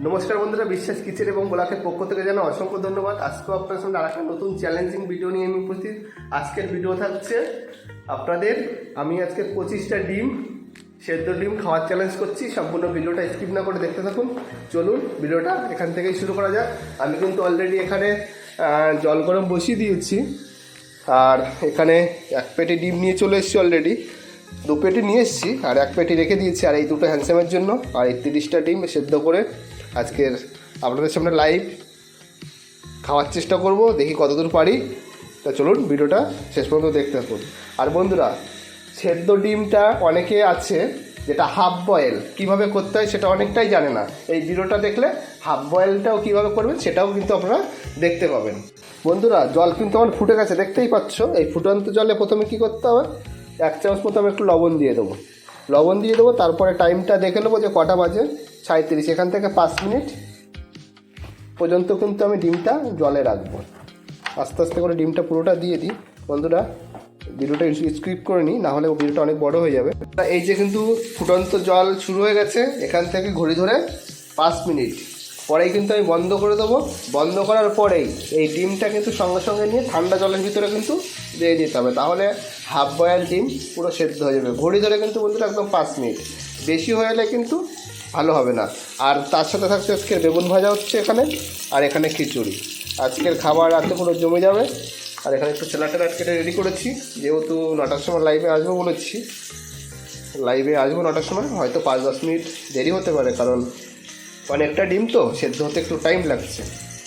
নমস্কার বন্ধুরা, বিশ্বাস কিচেন এবং গোলাকের পক্ষ থেকে জানা অসংখ্য ধন্যবাদ। আজকেও আপনার সঙ্গে আর একটা নতুন চ্যালেঞ্জিং ভিডিও নিয়ে আমি উপস্থিত। আজকের ভিডিও থাকছে আপনাদের, আমি আজকে পঁচিশটা ডিম, সেদ্ধ ডিম খাওয়ার চ্যালেঞ্জ করছি। সম্পূর্ণ ভিডিওটা স্কিপ না করে দেখতে থাকুন। চলুন ভিডিওটা এখান থেকেই শুরু করা যাক। আমি কিন্তু অলরেডি এখানে জল গরম বসিয়ে দিয়েছি। আর এখানে এক পেটি ডিম নিয়ে চলে এসেছি অলরেডি দু পেটি নিয়ে এসেছি, আর এক পেটি রেখে দিয়েছি, আর এই দুটো হ্যান্ডসামের জন্য। আর এই তিরিশটা ডিম সেদ্ধ করে আজকের আপনাদের সামনে লাইভ খাওয়ার চেষ্টা করব, দেখি কতদূর পারি। তা চলুন, ভিডিওটা শেষ পর্যন্ত দেখতে থাকুন। আর বন্ধুরা, সেদ্ধ ডিমটা অনেকে আছে যেটা হাফ বয়েল কীভাবে করতে হয় সেটা অনেকটাই জানে না। এই ভিডিওটা দেখলে হাফ বয়েলটাও কীভাবে করবেন সেটাও কিন্তু আপনারা দেখতে পাবেন। বন্ধুরা, জল কিন্তু আমার ফুটে গেছে, দেখতেই পাচ্ছ। এই ফুটন্ত জলে প্রথমে কি করতে হবে? এক চামচ আমি একটু লবণ দিয়ে দেবো। লবণ দিয়ে দেবো, তারপরে টাইমটা দেখে নেব যে কটা বাজে। সাঁত্রিশ এখান থেকে পাঁচ মিনিট পর্যন্ত কিন্তু আমি ডিমটা জলে রাখব। আস্তে আস্তে করে ডিমটা পুরোটা দিয়ে দিই। বন্ধুরা, ভিডিওটা স্ক্রিপ করে নিই নাহলে ভিডিওটা অনেক বড় হয়ে যাবে। এই যে কিন্তু ফুটন্ত জল শুরু হয়ে গেছে, এখান থেকে ঘড়ি ধরে পাঁচ মিনিট। পরেই কিন্তু আমি বন্ধ করে দেবো। বন্ধ করার পরেই এই ডিমটা কিন্তু সঙ্গে সঙ্গে নিয়ে ঠান্ডা জলের ভিতরে কিন্তু দিয়ে দিতে হবে। তাহলে হাফ বয়েল ডিম পুরো সেদ্ধ হয়ে যাবে। ঘড়ি ধরে কিন্তু বন্ধুরা একদম পাঁচ মিনিট। বেশি হয়ে গেলে কিন্তু ভালো হবে না। আর তার সাথে থাকছে আজকের বেগুন ভাজা হচ্ছে এখানে, আর এখানে খিচুড়ি। আজকের খাবার রাতে পুরো জমে যাবে। আর এখানে একটু ছেলা টেলা কেটে রেডি করেছি। যেহেতু নটার সময় লাইভে আসব বলেছি। লাইভে আসব নটার সময়, হয়তো পাঁচ দশ মিনিট দেরি হতে পারে, কারণ অনেকটা ডিম তো, সেদ্ধ হতে একটু টাইম লাগছে।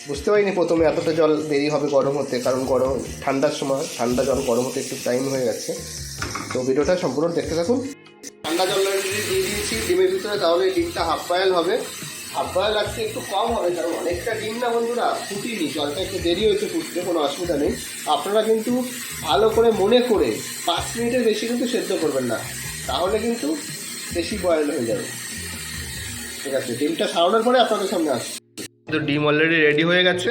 বুঝতে পারিনি প্রথমে এতটা জল দেরি হবে গরম হতে, কারণ গরম, ঠান্ডার সময়, ঠান্ডা জল গরম হতে একটু টাইম হয়ে গেছে। তো ভিডিওটা সম্পূর্ণ দেখতে থাকুন। ঠান্ডা জল দিয়ে দিয়েছি, ডিমের ভিতরে তাহলে ডিমটা হাফ বয়েল হবে। হাফ বয়েল আজকে একটু কম হবে, কারণ অনেকটা ডিম না বন্ধুরা, ফুটিনি, জলটা একটু দেরি হয়েছে ফুটতে, কোনো অসুবিধা নেই। আপনারা কিন্তু ভালো করে মনে করে পাঁচ মিনিটের বেশি কিন্তু সেদ্ধ করবেন না। তাহলে কিন্তু বেশি বয়েল হয়ে যাবে। ঠিক আছে, ডিমটা সারানোর পরে আপনাদের সামনে আসছি। তো ডিম অলরেডি রেডি হয়ে গেছে।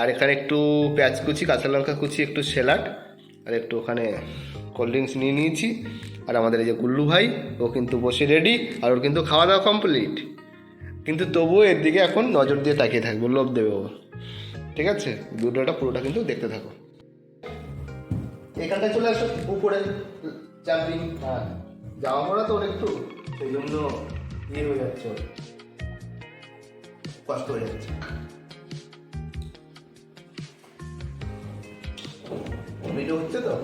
আর এখানে একটু পেঁয়াজ কুচি, কাঁচা লঙ্কা কুচি, একটু স্যালাড, আর একটু ওখানে কোল্ড ড্রিঙ্কস নিয়ে নিয়েছি। আর আমাদের এই যে গুল্লু ভাই, ও কিন্তু বসে রেডি আর ওর কিন্তু খাওয়া দাওয়া কমপ্লিট কিন্তু তবুও এর দিকে এখন নজর দিয়ে তাকিয়ে থাকব, লোভ দেবে ও। ঠিক আছে? ভিডিওটা পুরোটা কিন্তু দেখতে থাকো। এখানটায় চলে আসো, উপরে চারদিন হ্যাঁ। যাওয়া পড়া তো ওর একটু সেই জন্য ইয়ে হয়ে যাচ্ছে কষ্ট হয়ে যাচ্ছে। ভিডিও হচ্ছে তো?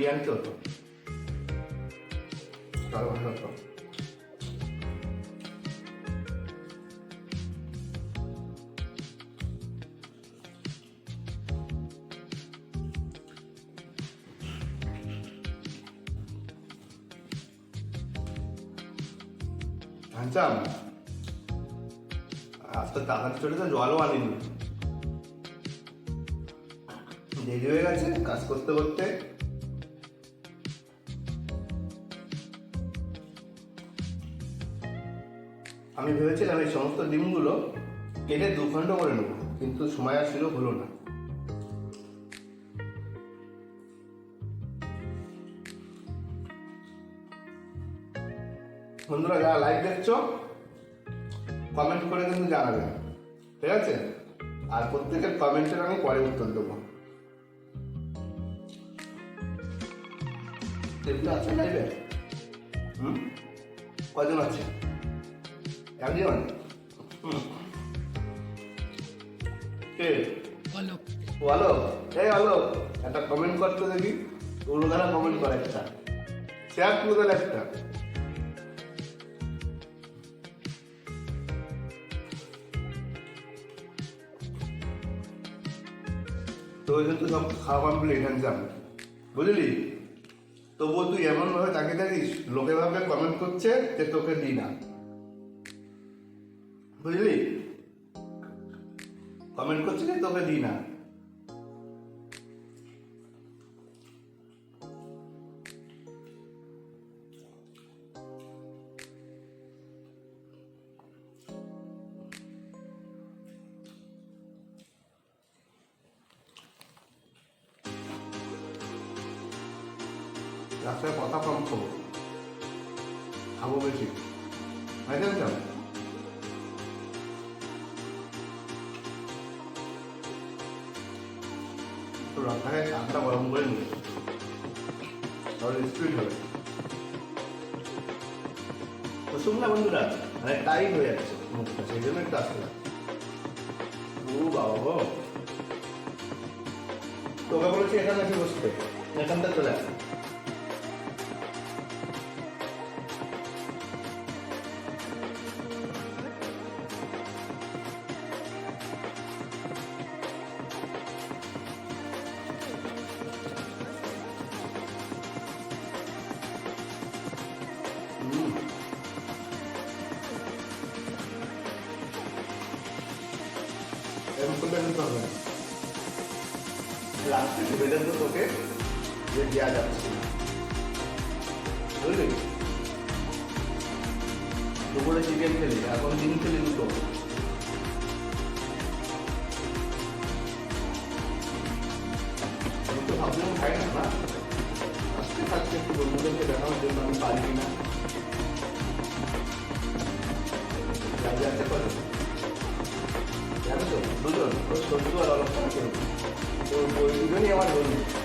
একটা সরিয়ে আনতে হতো? তাহলে ভালো হতো। আনসাম আজকে তাড়াতাড়ি চলে তো জলও আনিনি। দেরি হয়ে গেছে কাজ করতে করতে। আমি ভেবেছিলাম এই সমস্ত ডিমগুলো কেটে দু খণ্ড করে নেব, কিন্তু সময় আসছিল হলো না। বন্ধুরা, যারা লাইভ দেখছ কমেন্ট করে কিন্তু জানাবেন ঠিক আছে? আর প্রত্যেকের কমেন্টের আমি পরে উত্তর দেবো। আছে লাইভে হুম? কজন আছে? একজন কে? অলোক এই একটা কমেন্ট করতে দেখি। কমেন্ট করে একটা? শেয়ার করে দেন একটা। তো ওই জন্য সব খাওয়া কমপ্লিট হ্যান্ডসাম বুঝলি? তবুও তুই এমনভাবে তাকিয়ে থাকিস লোকে ভাবে কমেন্ট করছে যে তোকে দিই না। বুঝলি? কমেন্ট করছে যে তোকে দিই না। রাস্তায় চাটা গরম করে নিয়ে তাহলে স্পিড হবে তো শুনলা বন্ধুরা মানে টাইট হয়ে যাচ্ছে মুখটা সেই জন্য একটু আসতে ও, বাবা। গো তোকে বলেছি এখানে এসে বসতে। এখানটা চলে আসে এরকম করলে কিন্তু হবে না। লাস্টে ভেবে তো তোকে যে দেওয়া যাচ্ছে। বুঝলি? দুপুরে চিকেন খেলি, এখন ডিম খেলি দুটো। ভাবলাম খাই না আজকে খাচ্ছি একটু বন্ধুদেরকে দেখানোর জন্য আমি পারি না। দুজন ওই সত্যি আর অলপ থাকে তো ওই দুজনই আমার বন্ধু একজন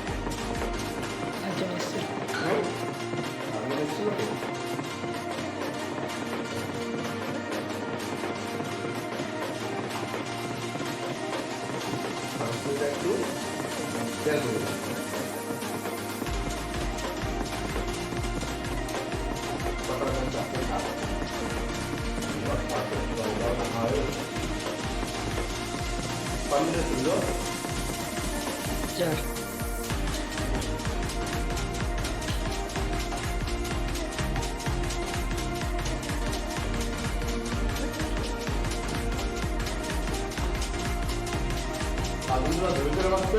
আলুগুলো ধরে ধরে রাখতে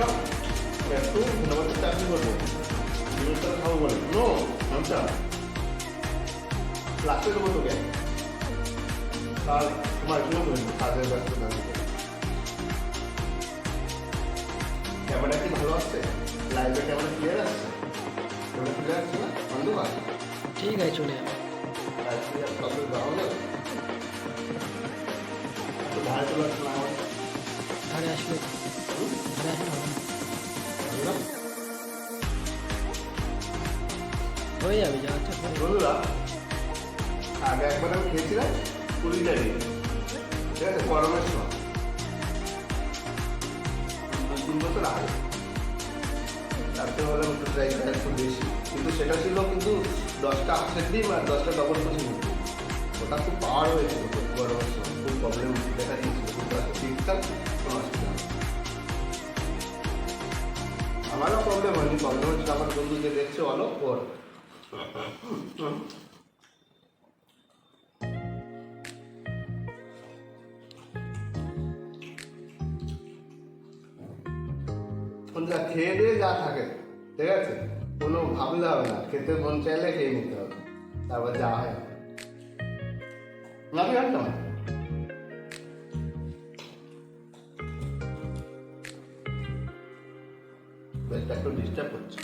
একটু ধন্যবাদ চাকরি করব জিনিসটা খাব বলে। নো আচ্ছা লাস্টে দেবো তোকে আর তোমার বলব কাজের ব্যস্ত না ক্যামেরা কি ভালো আসছে লাইভে ক্যামেরা ক্লিয়ার আসছে ক্যামেরা ক্লিয়ার আসছে না? ঠিক আছে চলে যাবে। ধারে চলে আসছে হয়ে যাবে, যা। বন্ধুরা, আগে একবার আমি খেয়েছিলাম কুড়ি টাকা ঠিক আছে, গরমের সময়। তিন বছর আগে তারপরে হলাম একটু ট্রাই করা একটু বেশি। কিন্তু সেটা ছিল কিন্তু দশটা আটের ডিম আর দশটা ডবল কুচি ওটা খুব পাওয়ার হয়েছিল, খুব গরমের সময়। খুব প্রবলেম দেখা দিয়েছিল। কিন্তু আমারও প্রবলেম হয়নি প্রবলেম হচ্ছে আমার বন্ধু যে দেখছে অলো ওর যা খেয়ে দিয়ে যা থাকে, ঠিক আছে? কোনো ভাবলে হবে না, খেতে মন চাইলে খেয়ে নিতে হবে। তারপর যা হয়। না জানতাম একটু ডিস্টার্ব করছে।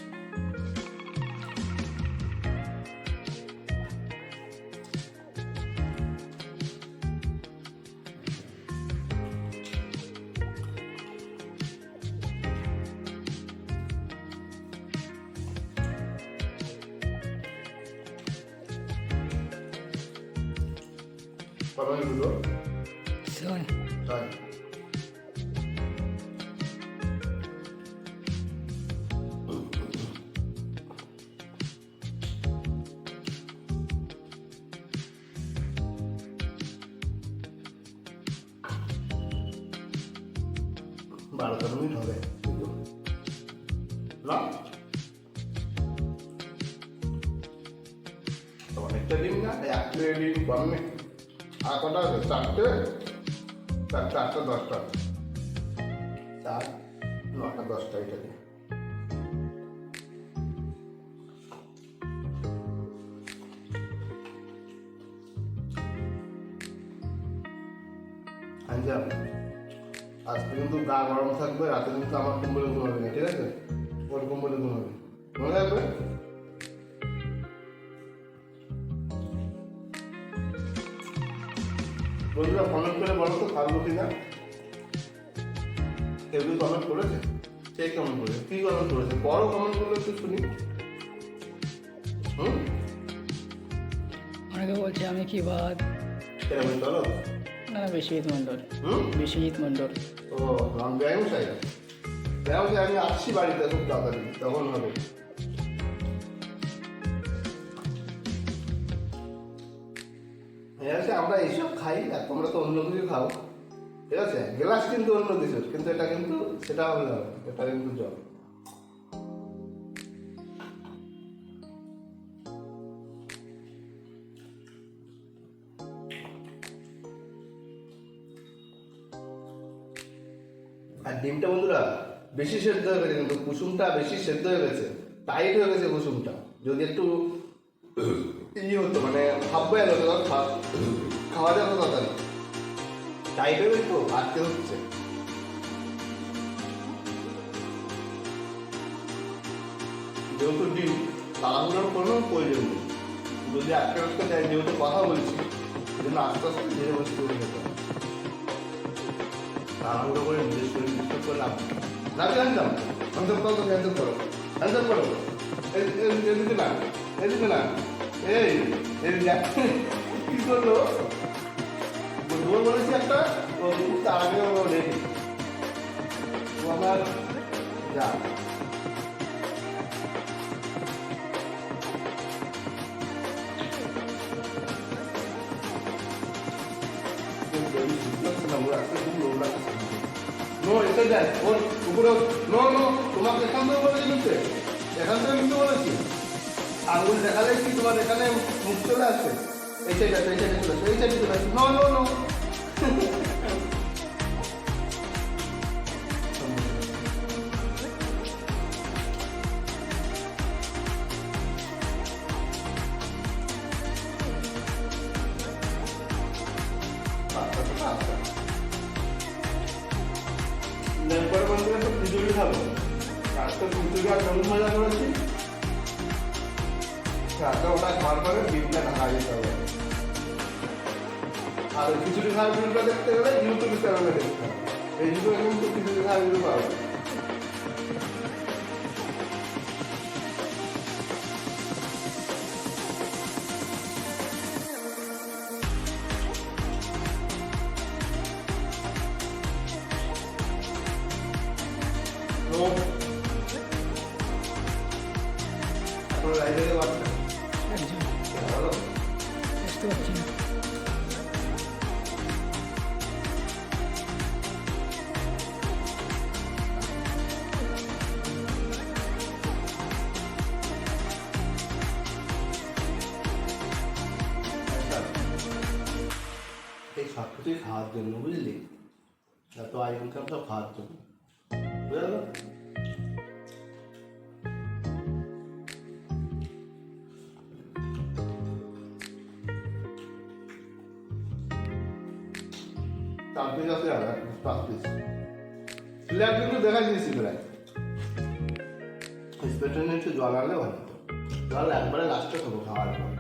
বারো তেরো মিনিট হবে। অনেকটা ডিম না এক প্লেট ডিম কমে আর কটা আছে চারটে? চারটে আটটা দশটা। চার নটা দশটা এটা দিয়ে। আঞ্জাম। আজকে কিন্তু গা গরম থাকবে রাতে কিন্তু আমার কম্বলে ঘুমাবে না ঠিক আছে? ওর কম্বলে ঘুমাবে মনে রাখবে? বন্ধুরা কমেন্ট করে বলো তো পারব কিনা? কেউ কেউ কমেন্ট করেছে? কে কমেন্ট করেছে? কি কমেন্ট করেছে? বড় কমেন্ট করলে একটু শুনি। হুম? অনেকে বলছে আমি কি বাদ? কেমন চলো না বিশ্বজিৎ মণ্ডল। বিশ্বজিৎ মণ্ডল। ও, রাম ব্যায়াম চাই আমি আসছি বাড়িতে খুব তাড়াতাড়ি। তখন হবে। ঠিক আছে, আমরা এইসব খাই আর তোমরা তো অন্য কিছু খাও। ঠিক আছে, গ্লাস কিন্তু অন্য কিছু, কিন্তু এটা কিন্তু, সেটা হবে না এটা কিন্তু জল। ডিমটা বন্ধুরা, বেশি সেদ্ধ হয়ে গেছে, কিন্তু কুসুমটা বেশি সেদ্ধ হয়ে গেছে টাইট হয়ে গেছে কুসুমটা। যদি একটু ইয়ে হতো মানে ভাব বয়ে হতো তখন খা- খাওয়া যাবে তাড়াতাড়ি টাইট হয়ে গেছে তো আটকে হচ্ছে। যেহেতু ডিম, তাড়াহুড়োর কোনো প্রয়োজন নেই। যদি আটকে আটকে দেয় যেহেতু কথা বলছি জন্য আস্তে আস্তে ধীরে বসে করে যেতে হবে। তাড়াহুড়ো করে নিজের শরীর ডিস্টার্ব করে লাভ। লাভ জানতাম হ্যান্ডসাপ করো তো হ্যান্ডসাপ করো। হ্যান্ডসাপ করো। এদিকে না এদিকে না এই এই কি করল? দৌড় বলেছি একটা, ও খুব তাড়াতাড়ি ও রেডি ও আমার যা নো এসে যায় ওর উপরে নো নো, তোমাকে এখান থেকে বলেছি নিতে এখান থেকে নিতে বলেছি। আঙুল দেখালে কি তোমার এখানে মুখ চলে আসছে এই সাইড আছে এই সাইডে চলে আসছে এই সাইডে চলে আসছে নো নো নো। লেম্পের মধ্যে তো খিচুড়ি খাব। আজকে খিচুড়ি আর নুন ভাজা করেছি? রাতে ওটা খাওয়ার পরে ডিমটা ঢাকা দিতে হবে। আর খিচুড়ি খাওয়ার ভিডিওটা দেখতে গেলে ইউটিউব চ্যানেলে দেখতে হবে। এই যুগে কিন্তু খিচুড়ি খাওয়ার ভিডিও পাবে বুঝতে পারছি না এই সব কিছুই খাওয়ার জন্য বুঝলি দেখা দিয়েছি প্রায় স্পেশাল একটু জল আনলে ভালো। জল একবারে লাস্টে খাব খাওয়ার পর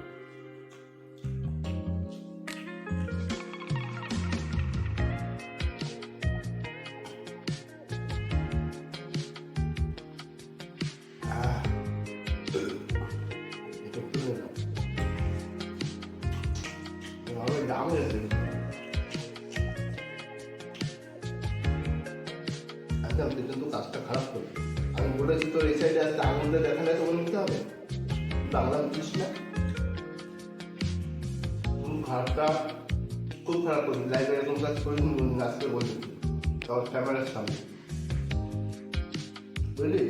করি আজকে সব ক্যামেরার সামনে। বুঝলি?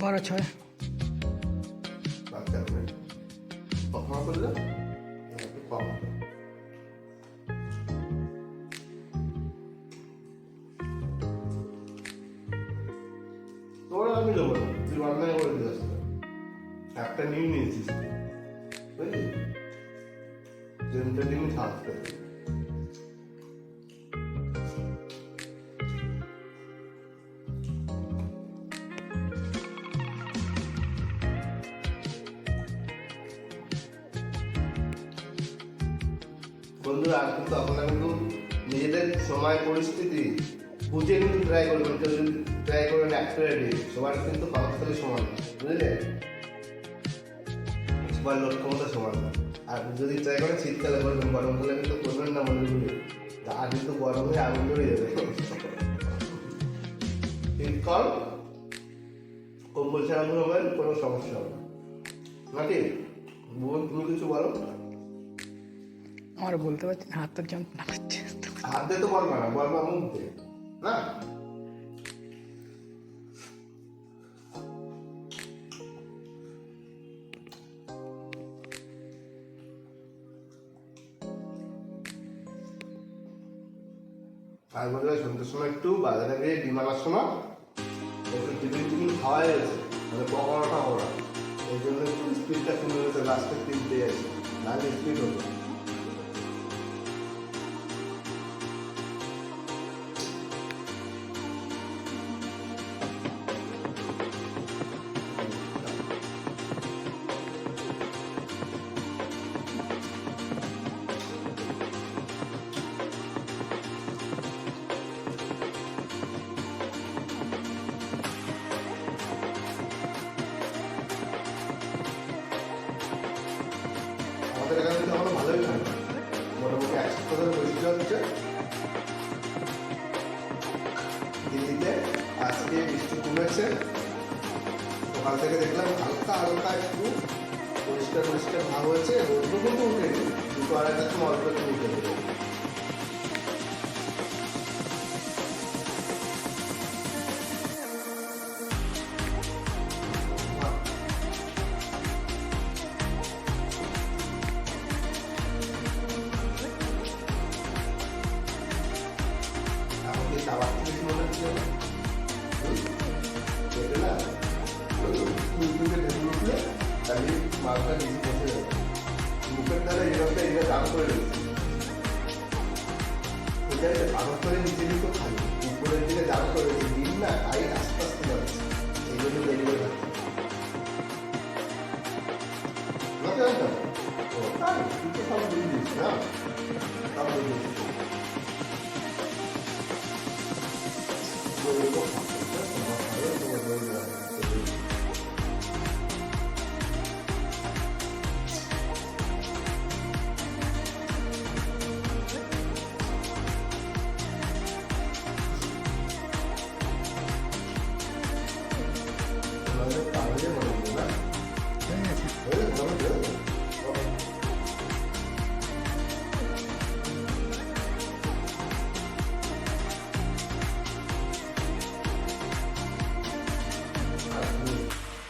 বড় ছয়। যন্ত্রটিও থাকবে বন্ধুরা কিন্তু আপনারা কিন্তু নিজেদের সময়, পরিস্থিতি বুঝে কিন্তু ট্রাই করবেন। কেউ যদি ট্রাই করবেন অ্যাক্সিডেন্টলি সবার কিন্তু পাকস্থলী সমান বুঝলেন? সবার লক্ষ্য মতো সমান না আর যদি ট্রাই করেন শীতকালে করবেন গরমকালে কিন্তু করবেন না মনে করি আর কিন্তু গরম হয়ে আগুন ধরে যাবে শীতকাল কম্বল ছাড়া ঘুমাবেন কোনো সমস্যা হবে না। নাকি? বোন তুমি কিছু বলো। আমার বলতে পারছি না হাত তো যন্ত্রণা করছে হাতে তো বলবা না বলবা মুখ দিয়ে। না? আর বলবে সন্ধ্যের সময় একটু বাজারে গিয়ে ডিম আনার সময় একটু টিফিন টিফিন খাওয়াই গেছে মানে পকোড়াটা ওরা এই জন্য একটু স্পিডটা কমে গেছে লাস্টের তিনটে আছে নাহলে স্পিড হতো ভাব হয়েছে রোদ্র কিন্তু উঠে দুটো আড়াইটার সময় অল্প একটু উঠে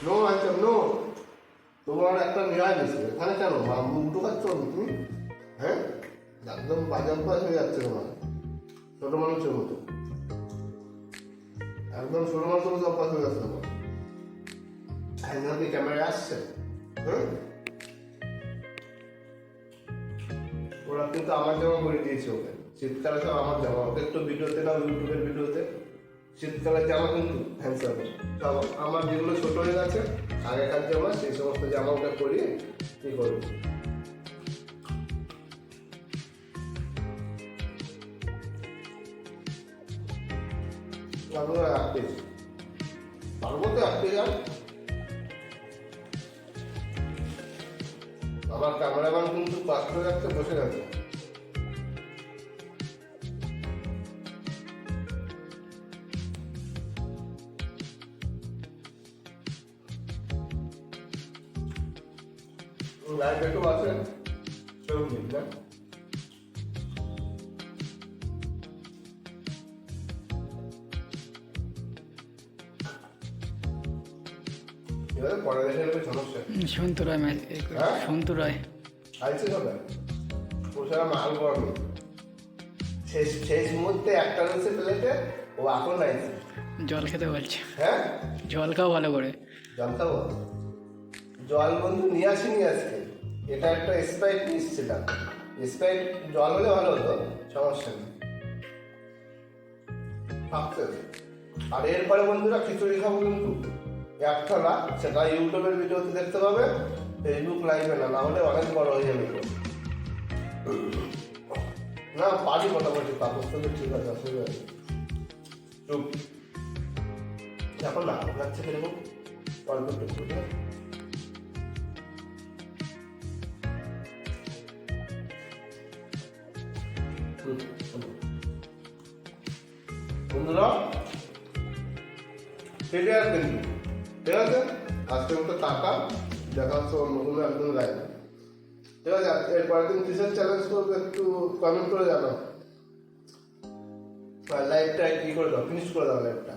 নো আচ্ছা নো তোমার একটা গেছে এখানে কেন? মা মুখ ঢোকাচ্ছ তুমি? হ্যাঁ? একদম বাজার পাশ হয়ে যাচ্ছে তোমার। ছোট মানুষের মতো। একদম ছোট মানুষের মতো অভ্যাস হয়ে যাচ্ছে তোমার। একজন কি ক্যামেরায় আসছে। হ্যাঁ ওরা কিন্তু আমার জামা করে দিয়েছে ওকে। শীতকালে সব আমার জামা। ওকে একটু ভিডিওতে না ইউটিউবের ভিডিওতে। শীতকালের জামা কিন্তু হ্যান্ডসাম সব আমার যেগুলো ছোট হয়ে গেছে, আগেকার জামা, সেই সমস্ত জামা ওকে পরিয়ে কি করব তো যান আমার ক্যামেরাম্যান কিন্তু পাত্র রাখতে বসে গেছে। সন্তু রায় হ্যাঁ? সন্তু রায়। মাল গরম শেষ শেষ মুহূর্তে একটা রয়েছে প্লেটে ও এখন জল খেতে বলছে। হ্যাঁ? জল খাও ভালো করে। জল খাব? জল বন্ধু নিয়ে আসিনি আজকে। এটা একটা স্প্রাইট নিচ্ছিলাম স্প্রাইট জল হলে ভালো হতো সমস্যা নেই। ভাবতে আর এরপরে বন্ধুরা খিচুড়ি খাব কিন্তু। একতলা সেটা ইউটিউবের ভিডিওতে দেখতে পাবে, ফেসবুক লাইভে না না হলে অনেক বড় হয়ে যাবে। না, পারি মোটামুটি কাগজ তো ঠিক আছে, অসুবিধা নেই। চুপ। এখন না লাগছে কীরকম অল্প একটু। বন্ধুরা কেটে আর টাকা দেখা হচ্ছে অন্য কোনো একদম লাইভ ঠিক আছে এরপরের দিন কিসের চ্যালেঞ্জ করবে, একটু কমেন্ট করে জানাও। লাইভটা কি করে দাও ফিনিশ করে দাও লাইভটা